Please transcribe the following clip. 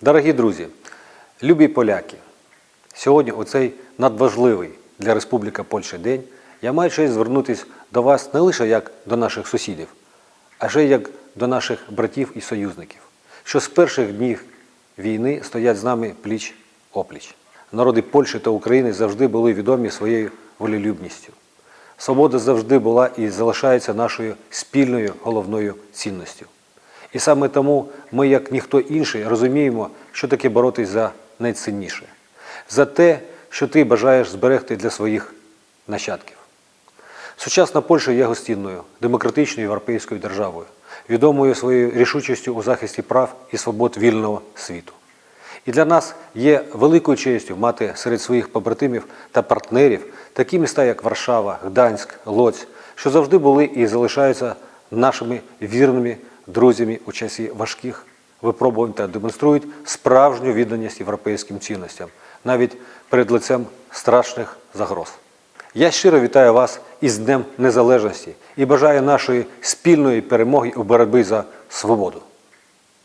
Дорогі друзі, любі поляки, сьогодні у цей надважливий для Республіки Польща день я маю честь звернутися до вас не лише як до наших сусідів, а ще як до наших братів і союзників, що з перших днів війни стоять з нами пліч опліч. Народи Польщі та України завжди були відомі своєю волелюбністю. Свобода завжди була і залишається нашою спільною головною цінністю. І саме тому ми, як ніхто інший, розуміємо, що таке боротись за найцінніше, за те, що ти бажаєш зберегти для своїх нащадків. Сучасна Польща є гостинною, демократичною європейською державою, відомою своєю рішучістю у захисті прав і свобод вільного світу. І для нас є великою честю мати серед своїх побратимів та партнерів такі міста, як Варшава, Гданськ, Лоць, що завжди були і залишаються нашими вірними друзями у часі важких випробувань та демонструють справжню відданість європейським цінностям, навіть перед лицем страшних загроз. Я щиро вітаю вас із Днем Незалежності і бажаю нашої спільної перемоги у боротьбі за свободу.